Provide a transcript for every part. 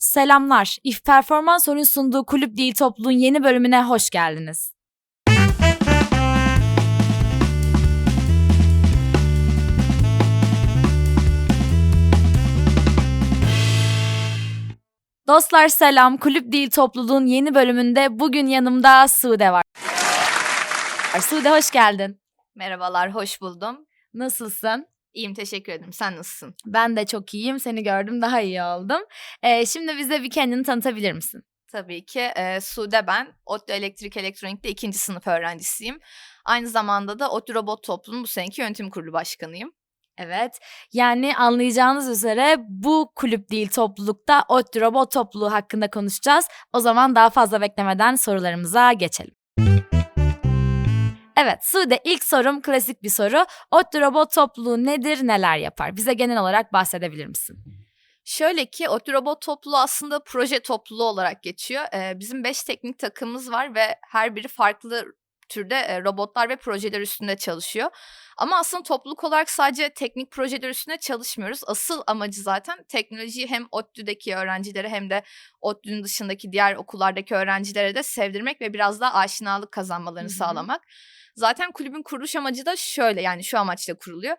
Selamlar. İF Performans Oyun sunduğu Kulüp Değil Topluluğun yeni bölümüne hoş geldiniz. Dostlar selam. Kulüp Değil Topluluğun yeni bölümünde bugün yanımda Sude var. Sude hoş geldin. Merhabalar, hoş buldum. Nasılsın? İyiyim, teşekkür ederim. Sen nasılsın? Ben de çok iyiyim. Seni gördüm daha iyi oldum. Ee, şimdi bize bir kendini tanıtabilir misin? Tabii ki. E, Sude ben. ODTÜ Elektrik Elektronik'te ikinci sınıf öğrencisiyim. Aynı zamanda da ODTÜ Robot Topluluğu'nun bu seneki yönetim kurulu başkanıyım. Evet. Yani anlayacağınız üzere bu kulüp değil toplulukta ODTÜ Robot Topluluğu hakkında konuşacağız. O zaman daha fazla beklemeden sorularımıza geçelim. Evet Sude ilk sorum klasik bir soru. ODTÜ Robot Topluluğu nedir, neler yapar? Bize genel olarak bahsedebilir misin? Şöyle ki ODTÜ Robot Topluluğu aslında proje topluluğu olarak geçiyor. E, bizim beş teknik takımımız var ve her biri farklı türde robotlar ve projeler üstünde çalışıyor. Ama aslında topluluk olarak sadece teknik projeler üstünde çalışmıyoruz. Asıl amacı zaten teknolojiyi hem ODTÜ'deki öğrencilere hem de ODTÜ'nün dışındaki diğer okullardaki öğrencilere de sevdirmek ve biraz daha aşinalık kazanmalarını Hı hı. sağlamak. Zaten kulübün kuruluş amacı da şöyle yani şu amaçla kuruluyor.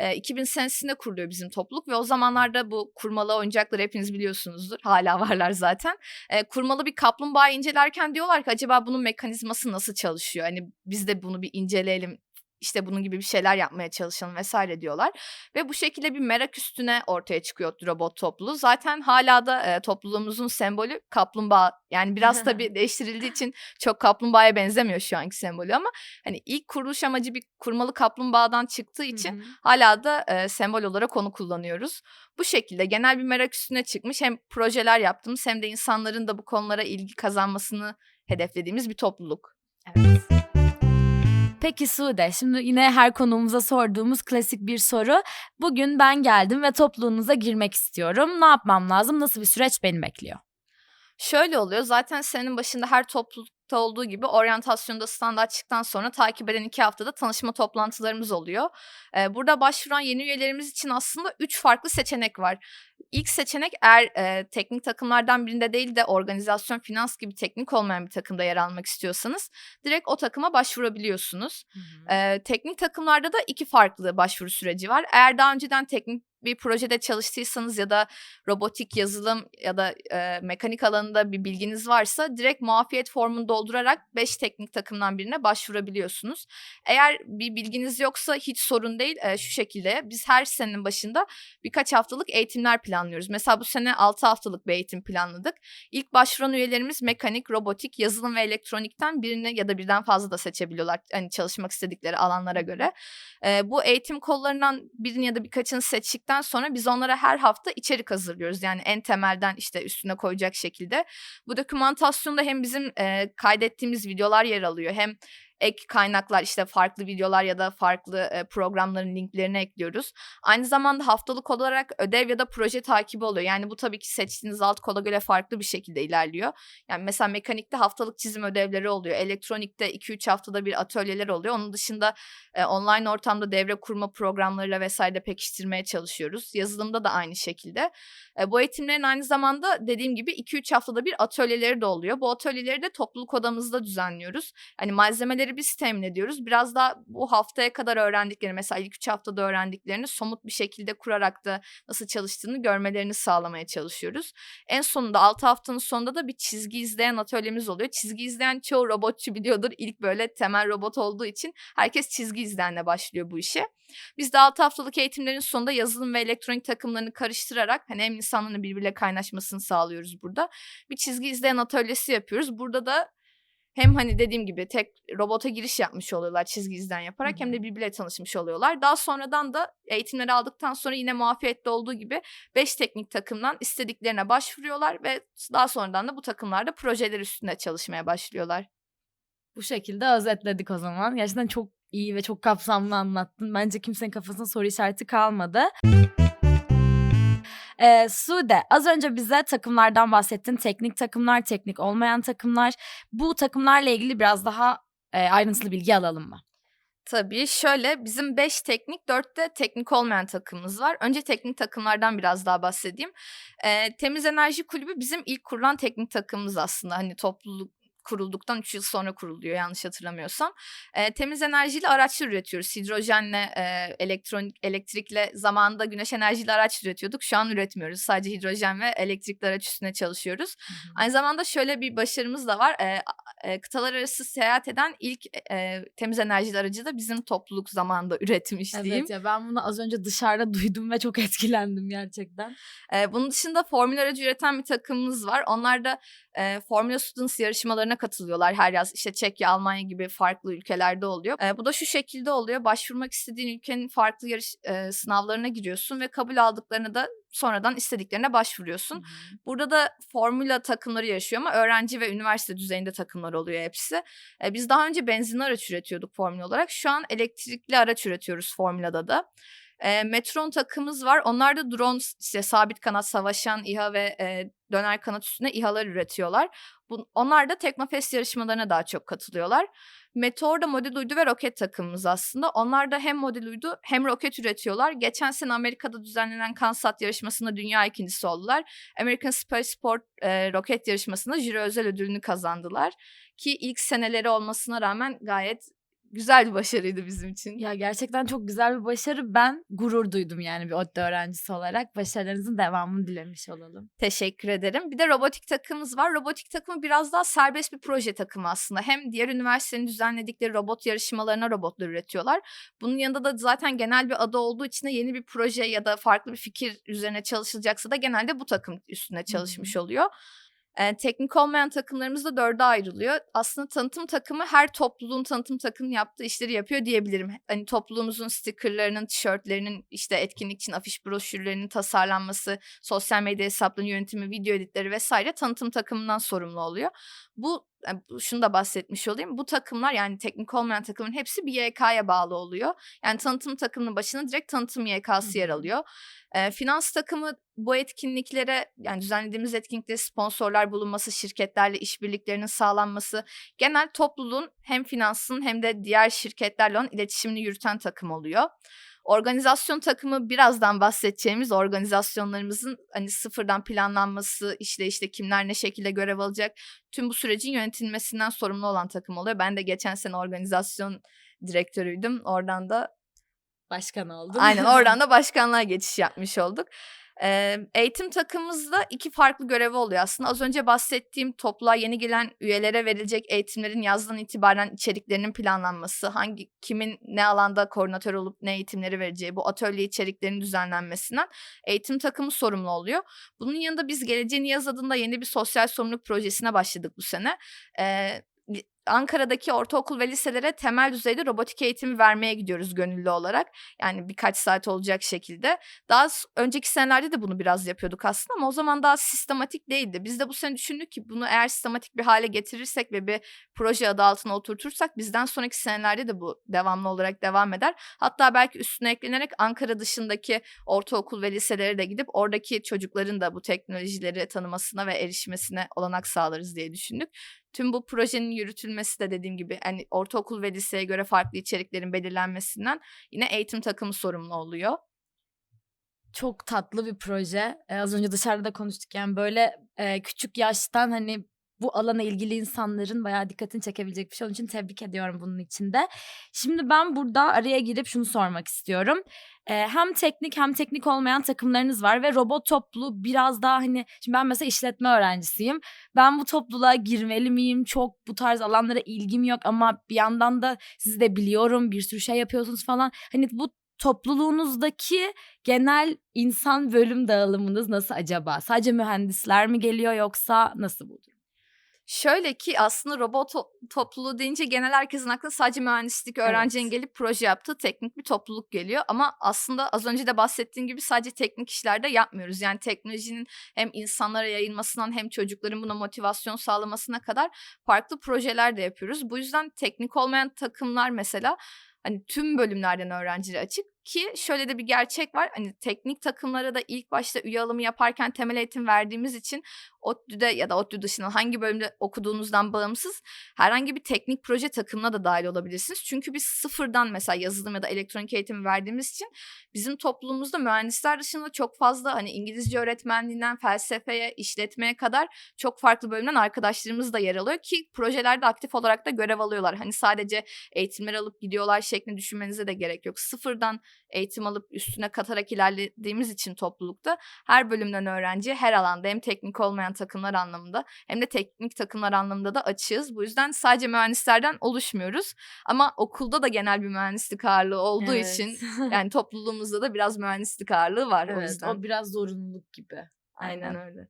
E, 2000 senesinde kuruluyor bizim topluluk ve o zamanlarda bu kurmalı oyuncakları hepiniz biliyorsunuzdur. Hala varlar zaten. E, kurmalı bir kaplumbağa incelerken diyorlar ki acaba bunun mekanizması nasıl çalışıyor? Hani biz de bunu bir inceleyelim işte bunun gibi bir şeyler yapmaya çalışalım vesaire diyorlar. Ve bu şekilde bir merak üstüne ortaya çıkıyor robot topluluğu. Zaten hala da e, topluluğumuzun sembolü kaplumbağa. Yani biraz tabii değiştirildiği için çok kaplumbağaya benzemiyor şu anki sembolü ama hani ilk kuruluş amacı bir kurmalı kaplumbağadan çıktığı için hala da e, sembol olarak onu kullanıyoruz. Bu şekilde genel bir merak üstüne çıkmış hem projeler yaptığımız hem de insanların da bu konulara ilgi kazanmasını hedeflediğimiz bir topluluk. Evet. Peki Sude, şimdi yine her konuğumuza sorduğumuz klasik bir soru. Bugün ben geldim ve topluluğunuza girmek istiyorum. Ne yapmam lazım? Nasıl bir süreç beni bekliyor? Şöyle oluyor zaten senin başında her toplulukta olduğu gibi oryantasyonda standart çıktıktan sonra takip eden iki haftada tanışma toplantılarımız oluyor. Ee, burada başvuran yeni üyelerimiz için aslında üç farklı seçenek var. İlk seçenek eğer e, teknik takımlardan birinde değil de organizasyon, finans gibi teknik olmayan bir takımda yer almak istiyorsanız direkt o takıma başvurabiliyorsunuz. Ee, teknik takımlarda da iki farklı başvuru süreci var. Eğer daha önceden teknik bir projede çalıştıysanız ya da robotik yazılım ya da e, mekanik alanında bir bilginiz varsa direkt muafiyet formunu doldurarak 5 teknik takımdan birine başvurabiliyorsunuz. Eğer bir bilginiz yoksa hiç sorun değil. E, şu şekilde biz her senenin başında birkaç haftalık eğitimler planlıyoruz. Mesela bu sene 6 haftalık bir eğitim planladık. İlk başvuran üyelerimiz mekanik, robotik, yazılım ve elektronikten birini ya da birden fazla da seçebiliyorlar. Hani çalışmak istedikleri alanlara göre. E, bu eğitim kollarından birini ya da birkaçını seçtikten sonra biz onlara her hafta içerik hazırlıyoruz. Yani en temelden işte üstüne koyacak şekilde. Bu dokümantasyonda hem bizim e, kaydettiğimiz videolar yer alıyor hem ek kaynaklar işte farklı videolar ya da farklı e, programların linklerini ekliyoruz. Aynı zamanda haftalık olarak ödev ya da proje takibi oluyor. Yani bu tabii ki seçtiğiniz alt kola göre farklı bir şekilde ilerliyor. Yani mesela mekanikte haftalık çizim ödevleri oluyor. Elektronikte 2-3 haftada bir atölyeler oluyor. Onun dışında e, online ortamda devre kurma programlarıyla vesaire pekiştirmeye çalışıyoruz. Yazılımda da aynı şekilde. E, bu eğitimlerin aynı zamanda dediğim gibi 2-3 haftada bir atölyeleri de oluyor. Bu atölyeleri de topluluk odamızda düzenliyoruz. Hani malzemeleri biz temin ediyoruz. Biraz da bu haftaya kadar öğrendiklerini mesela ilk 3 haftada öğrendiklerini somut bir şekilde kurarak da nasıl çalıştığını görmelerini sağlamaya çalışıyoruz. En sonunda 6 haftanın sonunda da bir çizgi izleyen atölyemiz oluyor. Çizgi izleyen çoğu robotçu biliyordur. İlk böyle temel robot olduğu için herkes çizgi izleyenle başlıyor bu işe. Biz de 6 haftalık eğitimlerin sonunda yazılım ve elektronik takımlarını karıştırarak hani hem insanların birbiriyle kaynaşmasını sağlıyoruz burada. Bir çizgi izleyen atölyesi yapıyoruz. Burada da hem hani dediğim gibi tek robota giriş yapmış oluyorlar çizgi izden yaparak Hı hem de birbiriyle tanışmış oluyorlar. Daha sonradan da eğitimleri aldıktan sonra yine muafiyette olduğu gibi 5 teknik takımdan istediklerine başvuruyorlar ve daha sonradan da bu takımlarda projeler üstünde çalışmaya başlıyorlar. Bu şekilde özetledik o zaman. Gerçekten çok iyi ve çok kapsamlı anlattın. Bence kimsenin kafasında soru işareti kalmadı. Ee, Sude az önce bize takımlardan bahsettin. Teknik takımlar, teknik olmayan takımlar. Bu takımlarla ilgili biraz daha e, ayrıntılı bilgi alalım mı? Tabii şöyle bizim 5 teknik 4 de teknik olmayan takımımız var. Önce teknik takımlardan biraz daha bahsedeyim. Ee, Temiz Enerji Kulübü bizim ilk kurulan teknik takımımız aslında. Hani topluluk kurulduktan 3 yıl sonra kuruluyor yanlış hatırlamıyorsam. Ee, temiz enerjiyle araçlar üretiyoruz. Hidrojenle, e, elektronik, elektrikle zamanında güneş enerjiyle araç üretiyorduk. Şu an üretmiyoruz. Sadece hidrojen ve elektrikli araç üstüne çalışıyoruz. Aynı zamanda şöyle bir başarımız da var. E, e, kıtalar arası seyahat eden ilk e, temiz enerjili aracı da bizim topluluk zamanında üretmiş diyeyim. Evet ya ben bunu az önce dışarıda duydum ve çok etkilendim gerçekten. E, bunun dışında formül aracı üreten bir takımımız var. Onlar da e, Formula Students yarışmalarına katılıyorlar her yaz. İşte Çekya, Almanya gibi farklı ülkelerde oluyor. E, bu da şu şekilde oluyor. Başvurmak istediğin ülkenin farklı yarış e, sınavlarına giriyorsun ve kabul aldıklarını da sonradan istediklerine başvuruyorsun. Hı hı. Burada da formula takımları yaşıyor ama öğrenci ve üniversite düzeyinde takımlar oluyor hepsi. E, biz daha önce benzinli araç üretiyorduk formül olarak. Şu an elektrikli araç üretiyoruz formülada da. E, Metron takımımız var. Onlar da drone işte sabit kanat savaşan İHA ve e, döner kanat üstüne İHA'lar üretiyorlar. Bu, onlar da Teknofest yarışmalarına daha çok katılıyorlar. Meteor da model uydu ve roket takımımız aslında. Onlar da hem model uydu hem roket üretiyorlar. Geçen sene Amerika'da düzenlenen Kansat yarışmasında dünya ikincisi oldular. American Space Sport e, roket yarışmasında jüri özel ödülünü kazandılar. Ki ilk seneleri olmasına rağmen gayet güzel bir başarıydı bizim için. Ya gerçekten çok güzel bir başarı. Ben gurur duydum yani bir ODTÜ öğrencisi olarak. Başarılarınızın devamını dilemiş olalım. Teşekkür ederim. Bir de robotik takımımız var. Robotik takımı biraz daha serbest bir proje takımı aslında. Hem diğer üniversitenin düzenledikleri robot yarışmalarına robotlar üretiyorlar. Bunun yanında da zaten genel bir adı olduğu için de yeni bir proje ya da farklı bir fikir üzerine çalışılacaksa da genelde bu takım üstüne çalışmış oluyor. Ee, teknik olmayan takımlarımız da dörde ayrılıyor. Aslında tanıtım takımı her topluluğun tanıtım takımının yaptığı işleri yapıyor diyebilirim. Hani topluluğumuzun stickerlarının, tişörtlerinin, işte etkinlik için afiş broşürlerinin tasarlanması, sosyal medya hesaplarının yönetimi, video editleri vesaire tanıtım takımından sorumlu oluyor. Bu yani şunu da bahsetmiş olayım. Bu takımlar yani teknik olmayan takımın hepsi bir YK'ya bağlı oluyor. Yani tanıtım takımının başına direkt tanıtım YK'sı yer alıyor. Ee, finans takımı bu etkinliklere yani düzenlediğimiz etkinliklere sponsorlar bulunması, şirketlerle işbirliklerinin sağlanması, genel topluluğun hem finansın hem de diğer şirketlerle olan iletişimini yürüten takım oluyor. Organizasyon takımı birazdan bahsedeceğimiz organizasyonlarımızın hani sıfırdan planlanması, işte işte kimler ne şekilde görev alacak, tüm bu sürecin yönetilmesinden sorumlu olan takım oluyor. Ben de geçen sene organizasyon direktörüydüm. Oradan da Başkan oldum. Aynen oradan da başkanlığa geçiş yapmış olduk. Ee, eğitim takımımızda iki farklı görevi oluyor aslında. Az önce bahsettiğim topluluğa yeni gelen üyelere verilecek eğitimlerin yazdan itibaren içeriklerinin planlanması, hangi kimin ne alanda koordinatör olup ne eğitimleri vereceği, bu atölye içeriklerinin düzenlenmesinden eğitim takımı sorumlu oluyor. Bunun yanında biz Geleceğin Yaz adında yeni bir sosyal sorumluluk projesine başladık bu sene. Li- Ankara'daki ortaokul ve liselere temel düzeyde robotik eğitimi vermeye gidiyoruz gönüllü olarak. Yani birkaç saat olacak şekilde. Daha önceki senelerde de bunu biraz yapıyorduk aslında ama o zaman daha sistematik değildi. Biz de bu sene düşündük ki bunu eğer sistematik bir hale getirirsek ve bir proje adı altına oturtursak bizden sonraki senelerde de bu devamlı olarak devam eder. Hatta belki üstüne eklenerek Ankara dışındaki ortaokul ve liselere de gidip oradaki çocukların da bu teknolojileri tanımasına ve erişmesine olanak sağlarız diye düşündük. Tüm bu projenin yürütülmesi de dediğim gibi hani ortaokul ve liseye göre farklı içeriklerin belirlenmesinden yine eğitim takımı sorumlu oluyor. Çok tatlı bir proje. Ee, az önce dışarıda da konuştuk. Yani böyle e, küçük yaştan hani bu alana ilgili insanların bayağı dikkatini çekebilecek bir şey. Onun için tebrik ediyorum bunun için de. Şimdi ben burada araya girip şunu sormak istiyorum. Ee, hem teknik hem teknik olmayan takımlarınız var ve robot topluluğu biraz daha hani şimdi ben mesela işletme öğrencisiyim. Ben bu topluluğa girmeli miyim? Çok bu tarz alanlara ilgim yok ama bir yandan da sizi de biliyorum. Bir sürü şey yapıyorsunuz falan. Hani bu topluluğunuzdaki genel insan bölüm dağılımınız nasıl acaba? Sadece mühendisler mi geliyor yoksa nasıl bu? Şöyle ki aslında robot to- topluluğu deyince genel herkesin aklına sadece mühendislik öğrencinin Evet. gelip proje yaptığı teknik bir topluluk geliyor. Ama aslında az önce de bahsettiğim gibi sadece teknik işlerde yapmıyoruz. Yani teknolojinin hem insanlara yayılmasından hem çocukların buna motivasyon sağlamasına kadar farklı projeler de yapıyoruz. Bu yüzden teknik olmayan takımlar mesela hani tüm bölümlerden öğrenciler açık. Ki şöyle de bir gerçek var. Hani teknik takımlara da ilk başta üye alımı yaparken temel eğitim verdiğimiz için ODTÜ'de ya da ODTÜ dışında hangi bölümde okuduğunuzdan bağımsız herhangi bir teknik proje takımına da dahil olabilirsiniz. Çünkü biz sıfırdan mesela yazılım ya da elektronik eğitim verdiğimiz için bizim toplumumuzda mühendisler dışında çok fazla hani İngilizce öğretmenliğinden felsefeye, işletmeye kadar çok farklı bölümden arkadaşlarımız da yer alıyor ki projelerde aktif olarak da görev alıyorlar. Hani sadece eğitimler alıp gidiyorlar şeklinde düşünmenize de gerek yok. Sıfırdan eğitim alıp üstüne katarak ilerlediğimiz için toplulukta her bölümden öğrenci her alanda hem teknik olmayan takımlar anlamında hem de teknik takımlar anlamında da açığız. Bu yüzden sadece mühendislerden oluşmuyoruz. Ama okulda da genel bir mühendislik ağırlığı olduğu Evet. için yani topluluğumuzda da biraz mühendislik ağırlığı var o evet, yüzden. o biraz zorunluluk gibi. Aynen öyle.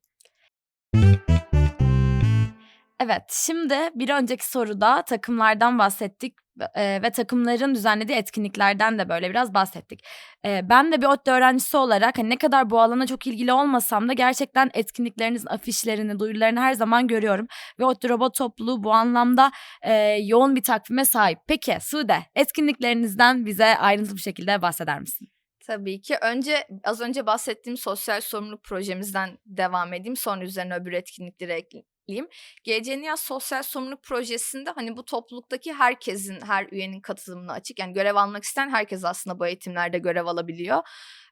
Evet, şimdi bir önceki soruda takımlardan bahsettik e, ve takımların düzenlediği etkinliklerden de böyle biraz bahsettik. E, ben de bir ODTÜ öğrencisi olarak hani ne kadar bu alana çok ilgili olmasam da gerçekten etkinliklerinizin afişlerini, duyurularını her zaman görüyorum. Ve ODTÜ Robot Topluluğu bu anlamda e, yoğun bir takvime sahip. Peki Sude, etkinliklerinizden bize ayrıntılı bir şekilde bahseder misin? Tabii ki. Önce az önce bahsettiğim sosyal sorumluluk projemizden devam edeyim. Sonra üzerine öbür etkinlikleri ekleyeyim. GCNİA Sosyal Sorumluluk Projesi'nde hani bu topluluktaki herkesin, her üyenin katılımına açık. Yani görev almak isteyen herkes aslında bu eğitimlerde görev alabiliyor.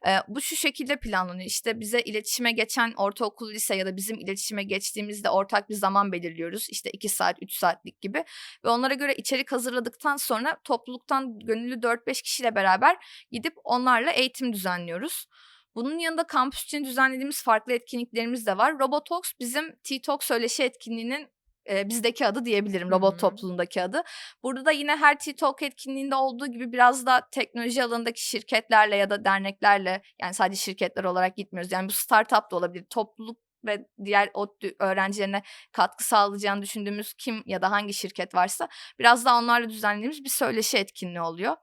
Ee, bu şu şekilde planlanıyor. İşte bize iletişime geçen ortaokul, lise ya da bizim iletişime geçtiğimizde ortak bir zaman belirliyoruz. İşte 2 saat, 3 saatlik gibi. Ve onlara göre içerik hazırladıktan sonra topluluktan gönüllü 4-5 kişiyle beraber gidip onlarla eğitim düzenliyoruz. Bunun yanında kampüs için düzenlediğimiz farklı etkinliklerimiz de var. Robotalks bizim T-Talk söyleşi etkinliğinin e, bizdeki adı diyebilirim. Robot Hı hı. topluluğundaki adı. Burada da yine her T-Talk etkinliğinde olduğu gibi biraz da teknoloji alanındaki şirketlerle ya da derneklerle yani sadece şirketler olarak gitmiyoruz. Yani bu startup da olabilir. Topluluk ve diğer ODTÜ öğrencilerine katkı sağlayacağını düşündüğümüz kim ya da hangi şirket varsa biraz daha onlarla düzenlediğimiz bir söyleşi etkinliği oluyor.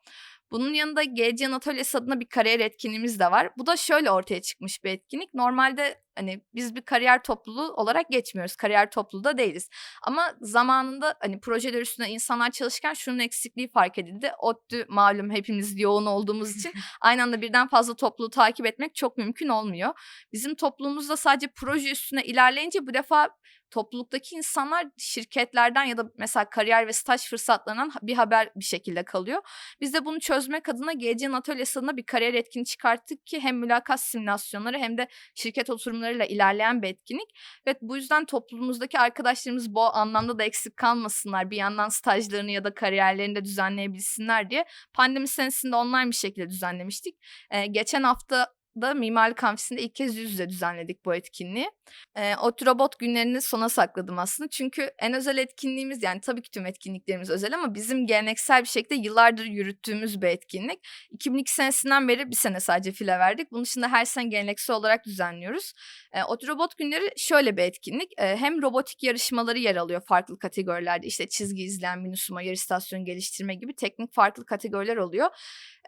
Bunun yanında GCN Atölyesi adına bir kariyer etkinliğimiz de var. Bu da şöyle ortaya çıkmış bir etkinlik. Normalde hani biz bir kariyer topluluğu olarak geçmiyoruz. Kariyer topluluğu da değiliz. Ama zamanında hani projeler üstüne insanlar çalışırken şunun eksikliği fark edildi. ODTÜ malum hepimiz yoğun olduğumuz için aynı anda birden fazla topluluğu takip etmek çok mümkün olmuyor. Bizim topluluğumuzda sadece proje üstüne ilerleyince bu defa topluluktaki insanlar şirketlerden ya da mesela kariyer ve staj fırsatlarından bir haber bir şekilde kalıyor. Biz de bunu çözmek adına GC'nin atölyesi adına bir kariyer etkinliği çıkarttık ki hem mülakat simülasyonları hem de şirket oturumlarıyla ilerleyen bir etkinlik. Ve bu yüzden toplumumuzdaki arkadaşlarımız bu anlamda da eksik kalmasınlar. Bir yandan stajlarını ya da kariyerlerini de düzenleyebilsinler diye pandemi senesinde online bir şekilde düzenlemiştik. Ee, geçen hafta da Mimarlık Amfisi'nde ilk kez yüz yüze düzenledik bu etkinliği. Ee, o robot günlerini sona sakladım aslında. Çünkü en özel etkinliğimiz yani tabii ki tüm etkinliklerimiz özel ama bizim geleneksel bir şekilde yıllardır yürüttüğümüz bir etkinlik. 2002 senesinden beri bir sene sadece file verdik. Bunun dışında her sene geleneksel olarak düzenliyoruz. Ee, o robot günleri şöyle bir etkinlik. Ee, hem robotik yarışmaları yer alıyor farklı kategorilerde. İşte çizgi izleyen, minusuma, yer istasyon geliştirme gibi teknik farklı kategoriler oluyor.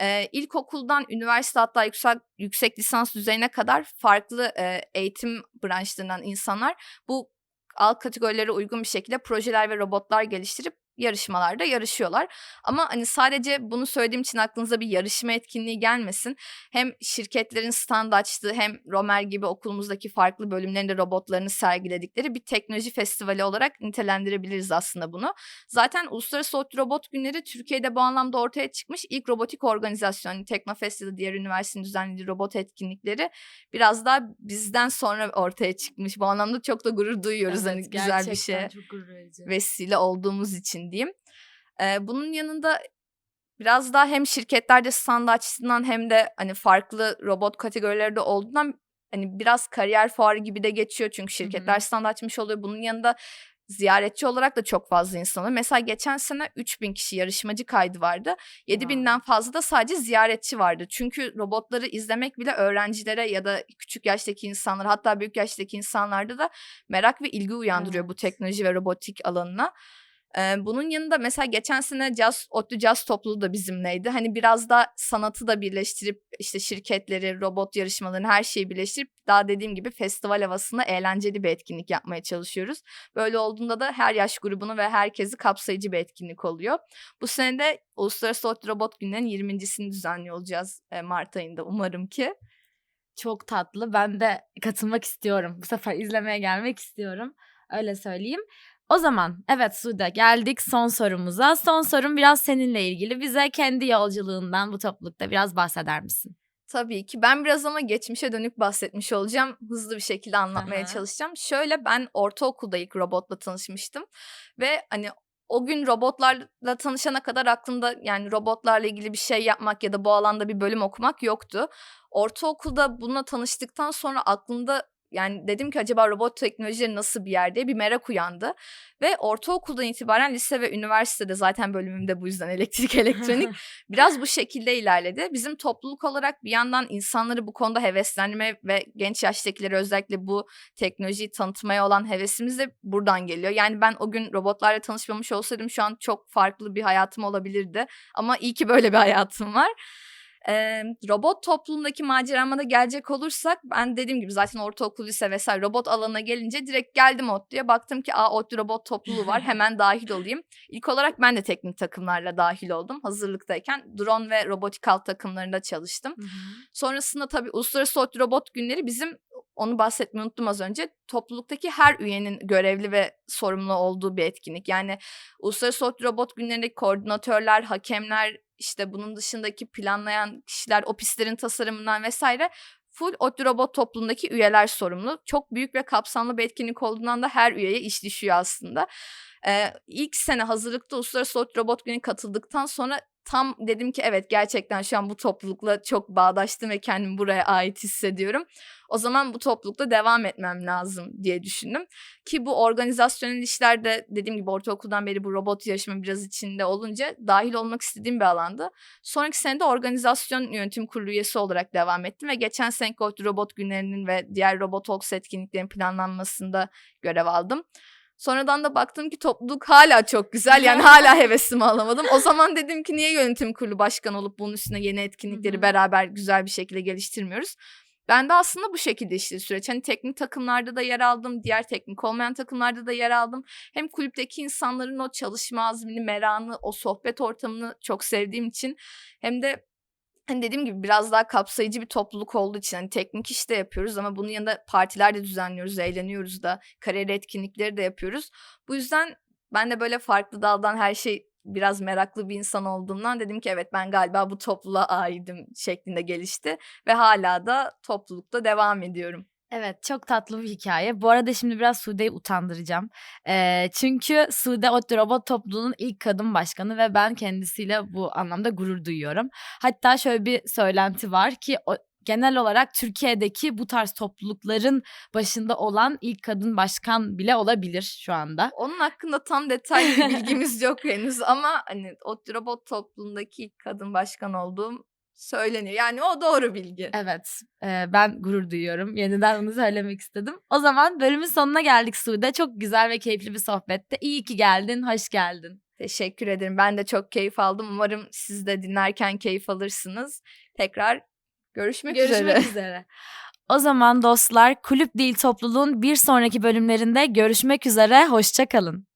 Ee, ilkokuldan üniversite hatta yüksek, yüksek lisans düzeyine kadar farklı e, eğitim branşlarından insanlar bu alt kategorilere uygun bir şekilde projeler ve robotlar geliştirip yarışmalarda yarışıyorlar. Ama hani sadece bunu söylediğim için aklınıza bir yarışma etkinliği gelmesin. Hem şirketlerin stand açtığı hem Romer gibi okulumuzdaki farklı bölümlerinde robotlarını sergiledikleri bir teknoloji festivali olarak nitelendirebiliriz aslında bunu. Zaten Uluslararası Ot Robot Günleri Türkiye'de bu anlamda ortaya çıkmış ilk robotik organizasyon. Teknofest ya da diğer üniversitenin düzenlediği robot etkinlikleri biraz daha bizden sonra ortaya çıkmış. Bu anlamda çok da gurur duyuyoruz. Evet, hani güzel bir gerçekten şey çok gurur verici. vesile olduğumuz için diyeyim. Ee, bunun yanında biraz daha hem şirketlerde stand açısından hem de hani farklı robot kategorileri olduğundan hani biraz kariyer fuarı gibi de geçiyor çünkü şirketler stand açmış oluyor. Bunun yanında ziyaretçi olarak da çok fazla insan oluyor. Mesela geçen sene 3000 kişi yarışmacı kaydı vardı. 7000'den fazla da sadece ziyaretçi vardı. Çünkü robotları izlemek bile öğrencilere ya da küçük yaştaki insanlar hatta büyük yaştaki insanlarda da merak ve ilgi uyandırıyor bu Evet. teknoloji ve robotik alanına. Bunun yanında mesela geçen sene Jazz, ODTÜ Jazz topluluğu da bizimleydi. Hani biraz da sanatı da birleştirip işte şirketleri, robot yarışmalarını her şeyi birleştirip daha dediğim gibi festival havasında eğlenceli bir etkinlik yapmaya çalışıyoruz. Böyle olduğunda da her yaş grubunu ve herkesi kapsayıcı bir etkinlik oluyor. Bu sene de Uluslararası ODTÜ Robot Günlerinin 20.sini düzenliyor olacağız Mart ayında umarım ki. Çok tatlı. Ben de katılmak istiyorum. Bu sefer izlemeye gelmek istiyorum. Öyle söyleyeyim. O zaman evet Sude geldik son sorumuza. Son sorum biraz seninle ilgili. Bize kendi yolculuğundan bu toplulukta biraz bahseder misin? Tabii ki. Ben biraz ama geçmişe dönük bahsetmiş olacağım. Hızlı bir şekilde anlatmaya Aha. çalışacağım. Şöyle ben ortaokulda ilk robotla tanışmıştım. Ve hani o gün robotlarla tanışana kadar aklımda yani robotlarla ilgili bir şey yapmak ya da bu alanda bir bölüm okumak yoktu. Ortaokulda bununla tanıştıktan sonra aklımda yani dedim ki acaba robot teknolojileri nasıl bir yer diye bir merak uyandı. Ve ortaokuldan itibaren lise ve üniversitede zaten bölümümde bu yüzden elektrik elektronik biraz bu şekilde ilerledi. Bizim topluluk olarak bir yandan insanları bu konuda heveslendirme ve genç yaştakileri özellikle bu teknolojiyi tanıtmaya olan hevesimiz de buradan geliyor. Yani ben o gün robotlarla tanışmamış olsaydım şu an çok farklı bir hayatım olabilirdi. Ama iyi ki böyle bir hayatım var. Ee, robot toplumundaki macerama da gelecek olursak ben dediğim gibi zaten ortaokul, lise vesaire robot alanına gelince direkt geldim ODTÜ'ye baktım ki aa ODTÜ robot topluluğu var hemen dahil olayım. İlk olarak ben de teknik takımlarla dahil oldum hazırlıktayken drone ve robotik alt takımlarında çalıştım. Sonrasında tabii Uluslararası ODTÜ Robot Günleri bizim onu bahsetmeyi unuttum az önce. Topluluktaki her üyenin görevli ve sorumlu olduğu bir etkinlik. Yani Uluslararası Robot Günlerindeki koordinatörler, hakemler, işte bunun dışındaki planlayan kişiler, o pistlerin tasarımından vesaire full ODTÜ Robot topluluğundaki üyeler sorumlu. Çok büyük ve kapsamlı bir etkinlik olduğundan da her üyeye iş düşüyor aslında. Ee, ilk sene hazırlıkta Uluslararası ODTÜ Robot Günü'ne katıldıktan sonra tam dedim ki evet gerçekten şu an bu toplulukla çok bağdaştım ve kendimi buraya ait hissediyorum. O zaman bu toplulukta devam etmem lazım diye düşündüm. Ki bu organizasyonel işlerde dediğim gibi ortaokuldan beri bu robot yarışma biraz içinde olunca dahil olmak istediğim bir alandı. Sonraki sene de organizasyon yönetim kurulu üyesi olarak devam ettim ve geçen ODTÜ robot günlerinin ve diğer robot talks etkinliklerin planlanmasında görev aldım. Sonradan da baktım ki topluluk hala çok güzel yani hala hevesimi alamadım. O zaman dedim ki niye yönetim kurulu başkanı olup bunun üstüne yeni etkinlikleri beraber güzel bir şekilde geliştirmiyoruz. Ben de aslında bu şekilde işte süreç. Hani teknik takımlarda da yer aldım. Diğer teknik olmayan takımlarda da yer aldım. Hem kulüpteki insanların o çalışma azmini, meranı, o sohbet ortamını çok sevdiğim için hem de hani dediğim gibi biraz daha kapsayıcı bir topluluk olduğu için hani teknik iş de yapıyoruz ama bunun yanında partiler de düzenliyoruz, eğleniyoruz da, kariyer etkinlikleri de yapıyoruz. Bu yüzden ben de böyle farklı daldan her şey biraz meraklı bir insan olduğumdan dedim ki evet ben galiba bu topluluğa aidim şeklinde gelişti ve hala da toplulukta devam ediyorum. Evet çok tatlı bir hikaye. Bu arada şimdi biraz Sude'yi utandıracağım. Ee, çünkü Sude ODTÜ Robot Topluluğu'nun ilk kadın başkanı ve ben kendisiyle bu anlamda gurur duyuyorum. Hatta şöyle bir söylenti var ki o, genel olarak Türkiye'deki bu tarz toplulukların başında olan ilk kadın başkan bile olabilir şu anda. Onun hakkında tam detaylı bilgimiz yok henüz ama hani ODTÜ Robot topluluğundaki ilk kadın başkan olduğum söyleniyor. Yani o doğru bilgi. Evet, e, ben gurur duyuyorum. Yeniden onu söylemek istedim. O zaman bölümün sonuna geldik Sude. Çok güzel ve keyifli bir sohbette. İyi ki geldin, hoş geldin. Teşekkür ederim. Ben de çok keyif aldım. Umarım siz de dinlerken keyif alırsınız. Tekrar görüşmek, üzere. Görüşmek üzere. O zaman dostlar Kulüp Dil Topluluğun bir sonraki bölümlerinde görüşmek üzere. Hoşçakalın.